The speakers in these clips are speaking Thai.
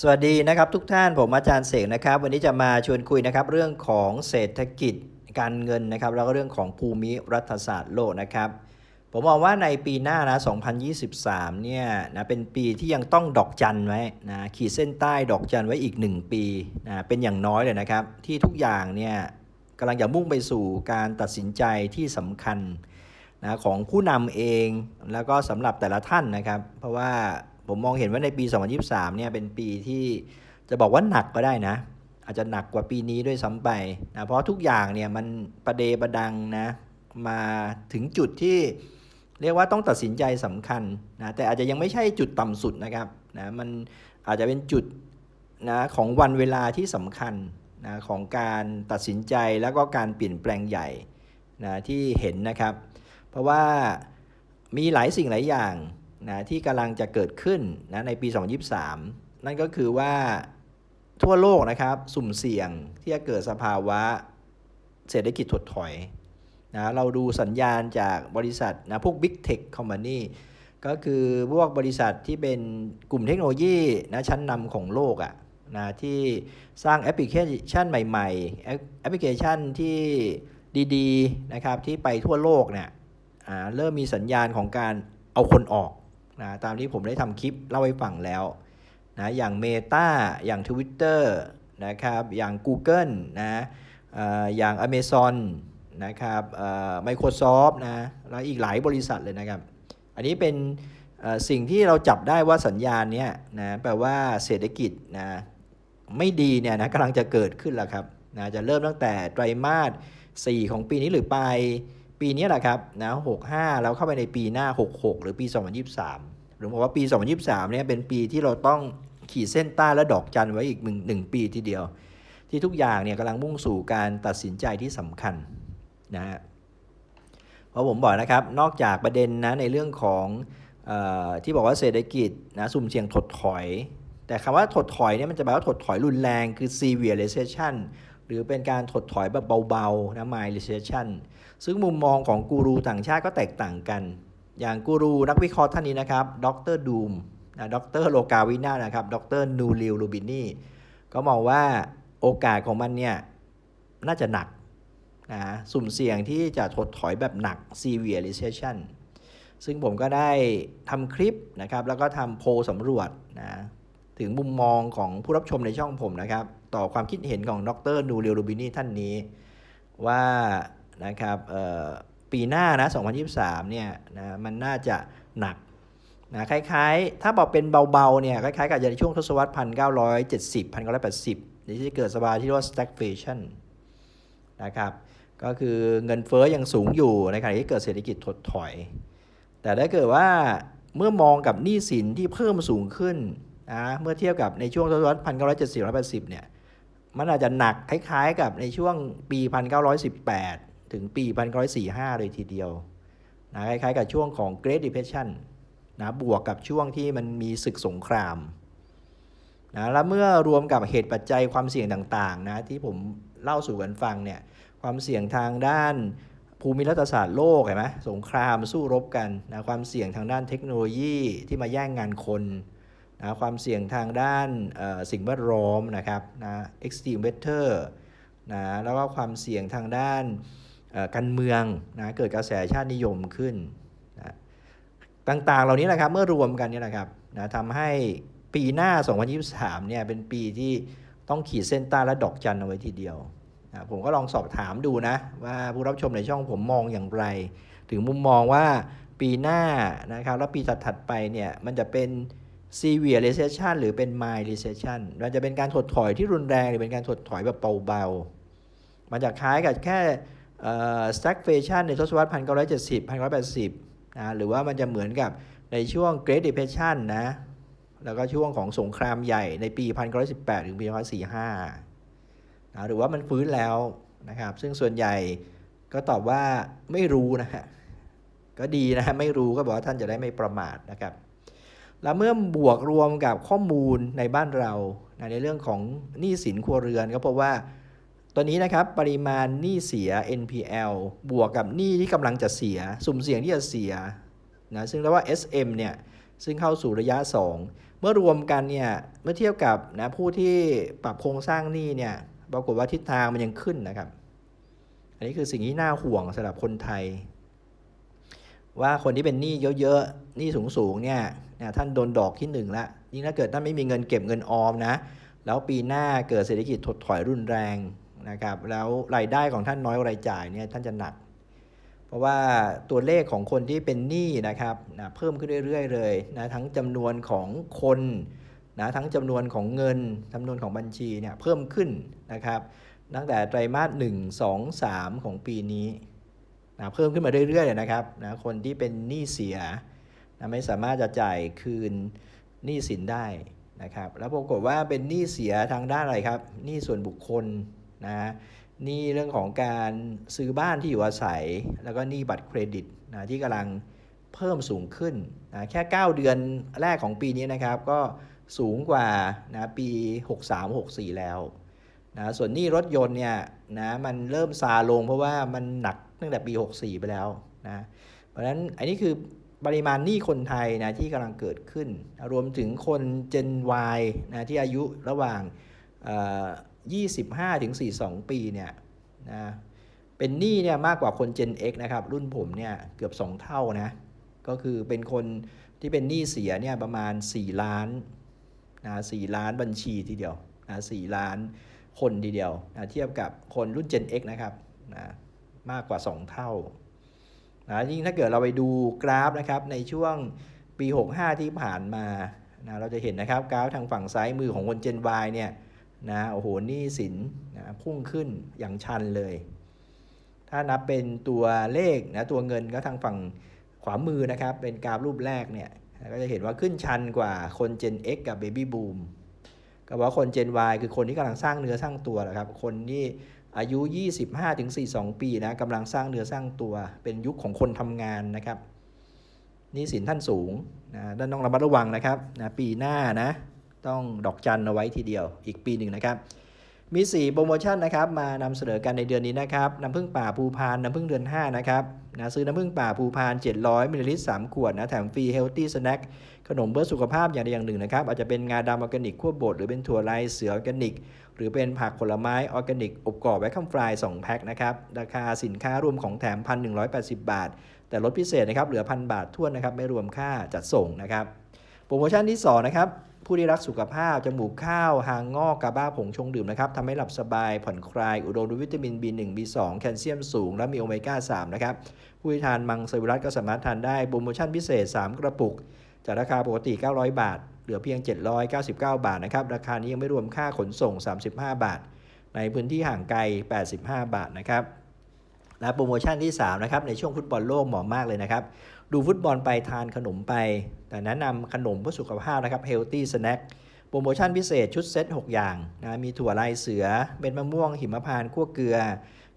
สวัสดีนะครับทุกท่านผมอาจารย์เสกนะครับ วันนี้จะมาชวนคุยนะครับเรื่องของเศรษฐกิจการเงินนะครับ แล้วก็เรื่องของภูมิรัฐศาสตร์โลกนะครับ ผมมองว่าในปีหน้านะ 2023 เนี่ยนะเป็นปีที่ยังต้องดอกจันไว้นะขีดเส้นใต้ดอกจันไว้อีก 1 ปีนะเป็นอย่างน้อยเลยนะครับ ที่ทุกอย่างเนี่ยกำลังจะมุ่งไปสู่การตัดสินใจที่สำคัญนะของผู้นำเองแล้วก็สำหรับแต่ละท่านนะครับ เพราะว่า ผมมองเห็นว่าในปี 2023 เนี่ยเป็นปีที่จะบอกว่าหนักก็ได้นะ อาจจะหนักกว่าปีนี้ด้วยซ้ำไปนะเพราะทุกอย่างเนี่ยมันประเดประดังนะมาถึงจุดที่เรียกว่าต้องตัดสินใจสำคัญนะแต่อาจจะยังไม่ใช่จุดต่ำสุดนะครับนะมันอาจจะเป็นจุดนะของวันเวลาที่สำคัญนะของการตัดสินใจแล้วก็การเปลี่ยนแปลงใหญ่นะที่เห็นนะครับ เพราะว่ามีหลายสิ่งหลายอย่าง นะที่กำลังจะเกิดขึ้นนะในปี 2023 นั่นก็คือว่าทั่วโลกนะครับสุ่มเสี่ยงที่จะเกิดสภาวะเศรษฐกิจถดถอยนะเราดูสัญญาณจากบริษัทนะพวก Big Tech Company ก็คือพวกบริษัทที่เป็นกลุ่มเทคโนโลยีนะชั้นนำของโลกอะนะที่สร้างแอปพลิเคชันใหม่ๆ แอปพลิเคชันที่ดีๆนะครับที่ไปทั่วโลกเนี่ยเริ่มมีสัญญาณของการเอาคนออก นะตามที่ผมได้ทำคลิปเล่าให้ฟังแล้วนะอย่าง Meta อย่าง Twitter นะครับอย่าง Google นะอย่าง Amazon นะครับ Microsoft นะแล้วอีกหลายบริษัทเลยนะครับ อันนี้เป็นสิ่งที่เราจับได้ว่าสัญญาณเนี้ยนะแปลว่าเศรษฐกิจนะไม่ดีเนี่ยนะกำลังจะเกิดขึ้นแล้วครับนะจะเริ่มตั้งแต่ไตรมาส 4 ของปีนี้หรือปลาย ปีนี้แหละครับนะ65แล้วเข้าไปในปีหน้า 66 หรือปี 2023 หรือบอกว่าปี 2023เนี่ยเป็นปีที่เราต้องขีดเส้นใต้และดอกจันไว้อีกหนึ่งหนึ่งปีทีเดียว ที่ทุกอย่างเนี่ยกำลังมุ่งสู่การตัดสินใจที่สำคัญนะฮะเพราะผมบอกนะครับนอกจากประเด็นนะในเรื่องของออที่บอกว่าเศรษฐกิจนะสุ่มเสี่ยงถดถอย แต่คำว่าถดถอยเนี่ยมันจะแปลว่าถดถอยรุนแรงคือ severe recession หรือเป็นการถดถอยแบบเบาๆนะ mild recession ซึ่งมุมมองของกูรูต่างชาติก็แตกต่างกัน อย่างกูรูนักวิเคราะห์ท่านนี้นะครับ ดรดูมนะดรโลกาวินานะครับ ดรนูริลลูบินีก็มองว่าโอกาสของมันเนี่ยน่าจะหนักนะสุ่มเสี่ยงที่จะถดถอยแบบหนัก severe recession ซึ่งผมก็ได้ทำคลิปนะครับ แล้วก็ทำโพลสำรวจนะ ถึงมุมมองของผู้รับชมในช่องผมนะครับ ต่อความคิดเห็นของดรนูเรียลูบินีท่านนี้ ว่านะครับปีหน้านะ 2023 เนี่ยนะมันน่าจะหนักนะคล้ายๆ ถ้าบอกเป็นเบาๆเนี่ยคล้ายๆ กับในช่วงทศวรรษ 1970 1980นี่ที่เกิดสภาวะที่เรียกว่า stagflation นะครับก็คือเงินเฟ้อยังสูงอยู่ในขณะที่เกิดเศรษฐกิจถดถอย แต่ถ้าเกิดว่าเมื่อมองกับหนี้สินที่เพิ่มสูงขึ้น นะเมื่อเทียบกับในช่วงทศวรรษ1970 1980เนี่ยมันอาจจะหนักคล้ายๆ กับในช่วงปี1918ถึงปี1945เลยทีเดียวนะคล้ายๆกับช่วงของ Great Depression นะบวกกับช่วงที่มันมีศึกสงครามนะแล้วเมื่อรวมกับเหตุปัจจัยความเสี่ยงต่างๆนะที่ผมเล่าสู่กันฟังเนี่ยความเสี่ยงทางด้านภูมิรัฐศาสตร์โลกเห็นไหมสงครามสู้รบกันนะความเสี่ยงทางด้านเทคโนโลยีที่มาแย่งงานคน นะความเสี่ยงทางด้านสิ่งแวดล้อมนะครับนะ extreme weather นะแล้วก็ความเสี่ยงทางด้านการเมืองนะเกิดกระแสชาตินิยมขึ้นนะต่างๆ เหล่านี้แหละครับเมื่อรวมกันนี่ยนะครับนะทำให้ปีหน้า 2023 เนี่ยเป็นปีที่ต้องขีดเส้นใต้และดอกจันเอาไว้ทีเดียวนะผมก็ลองสอบถามดูนะว่าผู้รับชมในช่องผมมองอย่างไร ถึงมุมมองว่าปีหน้านะครับแล้วปีถัดๆไปเนี่ยมันจะเป็น severe recession หรือเป็น mild recession มันจะเป็นการถดถอยที่รุนแรง หรือเป็นการถดถอยแบบเบาๆ มันจะคล้ายกับแค่ stagflation ในทศวรรษ 1970 1980 นะ หรือว่ามันจะเหมือนกับในช่วง Great Depression นะ แล้วก็ช่วงของสงครามใหญ่ในปี 1918 ถึงปี 1945 นะ หรือว่ามันฟื้นแล้วนะครับ ซึ่งส่วนใหญ่ก็ตอบว่าไม่รู้นะฮะ ก็ดีนะฮะ ไม่รู้ก็บอกว่าท่านจะได้ไม่ประมาทนะครับ แล้วเมื่อบวกรวมกับข้อมูลในบ้านเราในเรื่องของหนี้สินครัวเรือนก็พราะว่าตอนนี้นะครับปริมาณหนี้เสีย NPL บวกกับหนี้ที่กำลังจะเสีย สุ่มเสี่ยงที่จะเสียนะซึ่งเรียกว่า SM เนี่ยซึ่งเข้าสู่ระยะ 2 เมื่อรวมกันเนี่ยเมื่อเทียบกับนะผู้ที่ปรับโครงสร้างหนี้เนี่ยปรากฏว่าทิศทางมันยังขึ้นนะครับ อันนี้คือสิ่งที่น่าห่วงสำหรับคนไทย ว่าคนที่เป็นหนี้เยอะๆหนี้สูงๆเนี่ยนะท่านโดนดอกที่หนึ่งละยิ่งถ้าเกิดท่านไม่มีเงินเก็บเงินออมนะ แล้วปีหน้าเกิดเศรษฐกิจถดถอยรุนแรงนะครับ แล้วรายได้ของท่านน้อยกว่ารายจ่ายเนี่ยท่านจะหนัก เพราะว่าตัวเลขของคนที่เป็นหนี้นะครับนะเพิ่มขึ้นเรื่อย ๆ เลยนะทั้งจำนวนของคนนะทั้งจำนวนของเงินจำนวนของบัญชีเนี่ยเพิ่มขึ้นนะครับ ตั้งแต่ไตรมาส1 2 3 ของปีนี้นะเพิ่มขึ้นมาเรื่อยๆเลยนะครับนะคนที่เป็นหนี้เสีย นะไม่สามารถจะจ่ายคืนหนี้สินได้นะครับ แล้วปรากฏว่าเป็นหนี้เสียทางด้านอะไรครับหนี้ส่วนบุคคลนะหนี้เรื่องของการซื้อบ้านที่อยู่อาศัย แล้วก็หนี้บัตรเครดิตนะที่กำลังเพิ่มสูงขึ้นนะแค่ 9 เดือนแรกของปีนี้นะครับ ก็สูงกว่านะปี 63-64 แล้วนะส่วนหนี้รถยนต์เนี่ยนะมันเริ่มซาลงเพราะว่ามันหนักตั้งแต่ปี 64 ไปแล้วนะเพราะฉะนั้นอันนี้คือ ปริมาณหนี้คนไทยนะที่กำลังเกิดขึ้น รวมถึงคน Gen Y นะที่อายุระหว่าง 25 ถึง 42 ปีเนี่ยนะเป็นหนี้เนี่ยมากกว่าคน Gen X นะครับ รุ่นผมเนี่ยเกือบ 2 เท่านะ ก็คือเป็นคนที่เป็นหนี้เสียเนี่ยประมาณ 4 ล้านนะ4ล้านบัญชีทีเดียวนะ4ล้านคนทีเดียวนะเทียบกับคนรุ่น Gen X นะครับนะมากกว่า 2 เท่า นะยิ่งถ้าเกิดเราไปดูกราฟนะครับในช่วงปี 65 ที่ผ่านมานะเราจะเห็นนะครับกราฟทางฝั่งซ้ายมือของคน Gen Y เนี่ยนะโอ้โหนี้สินนะพุ่งขึ้นอย่างชันเลย ถ้านับเป็นตัวเลขนะตัวเงินก็ทางฝั่งขวามือนะครับเป็นกราฟรูปแรกเนี่ยก็จะเห็นว่าขึ้นชันกว่าคน Gen X กับ Baby Boom ก็บอกว่าคน Gen Y คือคนที่กำลังสร้างเนื้อสร้างตัวแหละครับ คนที่ อายุ 25-42 ปีนะกำลังสร้างเนื้อสร้างตัว เป็นยุคของคนทำงานนะครับนี่สินท่านสูงนะด้านต้องระมัดระวังนะครับนะปีหน้านะ ต้องดอกจันเอาไว้ทีเดียว อีกปีหนึ่งนะครับ มี 4 โปรโมชั่นนะครับ มานำเสนอกันในเดือนนี้นะครับ น้ำผึ้งป่าภูพานน้ำผึ้งเดือน 5 นะครับนะซื้อน้ำผึ้งป่าภูพาน 700มิลลิลิตร3ขวดนะแถมฟรีเฮลตี้สแน็คขนมเพื่อสุขภาพอย่างใดอย่างหนึ่งนะครับ อาจจะเป็นงาดำออร์แกนิกขั้วบดหรือเป็นถั่วลายเสือออร์แกนิก หรือเป็นผักผลไม้ออร์แกนิกอบกรอบไว้ข้ามฟราย 2 แพ็คนะครับราคาสินค้ารวมของแถม 1,180 บาท แต่ลดพิเศษนะครับเหลือพันบาททั่วนนะครับไม่รวมค่าจัดส่งนะครับโปรโมชั่นที่2นะครับผู้ที่รักสุขภาพ จมูกข้าว หางงอกกาบ้าผงชงดื่มนะครับทำให้หลับสบาย ผ่อนคลาย อุดมด้วยวิตามิน B1 B2 แคลเซียมสูง และมีโอเมก้า 3 นะครับ ผู้ที่ทานมังสวิรัตก็สามารถทานได้ โปรโมชั่นพิเศษ 3 กระปุก จากราคาปกติ 900 บาท เหลือเพียง 799 บาทนะครับ ราคานี้ยังไม่รวมค่าขนส่ง 35 บาท ในพื้นที่ห่างไกล 85 บาทนะครับ และโปรโมชั่นที่ 3 นะครับ ในช่วงฟุตบอลโลกเหมาะมากเลยนะครับ ดูฟุตบอลไปทานขนมไป แต่แนะนำขนมเพื่อสุขภาพนะครับ Healthy Snack โปรโมชั่นพิเศษชุดเซต 6 อย่างนะมีถั่วลายเสือ เม็ดมะม่วง หิมพานต์คั่วเกลือ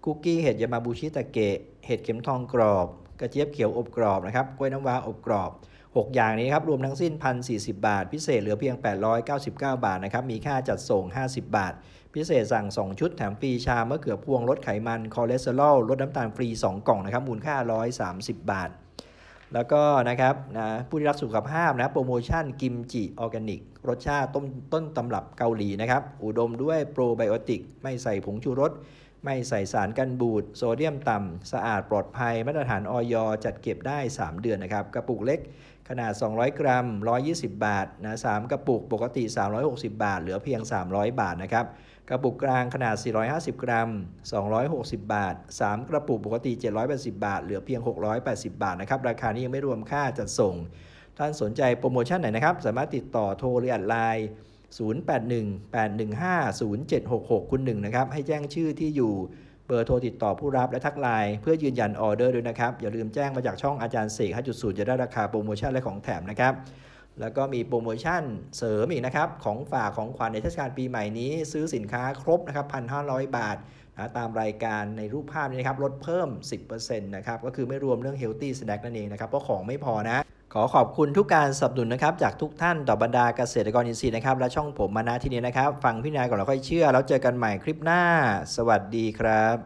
คุกกี้เห็ดยามาบูชิตะเกะ เห็ดเข็มทองกรอบ กระเจี๊ยบเขียวอบกรอบนะครับ กล้วยน้ำว้าอบกรอบ 6 อย่างนี้ครับรวมทั้งสิ้น 1,040 บาท พิเศษเหลือเพียง 899 บาทนะครับมีค่าจัดส่ง 50 บาท พิเศษสั่ง 2 ชุดแถมฟรีชามะเขือพวงลดไขมันคอเลสเตอรอลลดน้ำตาลฟรี 2 กล่องนะครับมูลค่า 130 บาทแล้วก็นะครับนะผู้ที่รักสุขภาพนะโปรโมชั่นกิมจิออร์แกนิก รสชาติต้นต้นตำรับเกาหลีนะครับ อุดมด้วยโปรไบโอติก ไม่ใส่ผงชูรส ไม่ใส่สารกันบูดโซเดียมต่ำ สะอาดปลอดภัย มาตรฐานออยจัดเก็บได้ 3 เดือนนะครับ กระปุกเล็กขนาด 200 กรัม 120 บาทนะ3กระปุกปกติ 360 บาท เหลือเพียง 300 บาทนะครับ กระปุกกลางขนาด 450 กรัม 260 บาท 3 กระปุกปกติ 780 บาท เหลือเพียง 680 บาทนะครับ ราคานี้ยังไม่รวมค่าจัดส่ง ท่านสนใจโปรโมชั่นไหนนะครับ สามารถติดต่อโทรหรือแอดไลน์ 0818150766 คุณหนึ่งนะครับ ให้แจ้งชื่อที่อยู่เบอร์โทรติดต่อผู้รับและทักไลน์เพื่อยืนยันออเดอร์ด้วยนะครับ อย่าลืมแจ้งมาจากช่องอาจารย์เสก5.0 จะได้ราคาโปรโมชั่นและของแถมนะครับ แล้วก็มีโปรโมชั่นเสริมอีกนะครับ ของฝากของขวัญในเทศกาลปีใหม่นี้ ซื้อสินค้าครบนะครับ 1,500 บาทนะตามรายการในรูปภาพนี้นะครับลดเพิ่ม 10%นะครับก็คือไม่รวมเรื่อง Healthy Snack นั่นเองนะครับเพราะของไม่พอนะ ขอขอบคุณทุกการสนับสนุนนะครับจากทุกท่านต่อบรรดาเกษตรกรอินทรีย์นะครับและช่องผมมานาที่นี้นะครับ ฟังพี่นายก่อนแล้วค่อยเชื่อ แล้วเจอกันใหม่คลิปหน้า สวัสดีครับ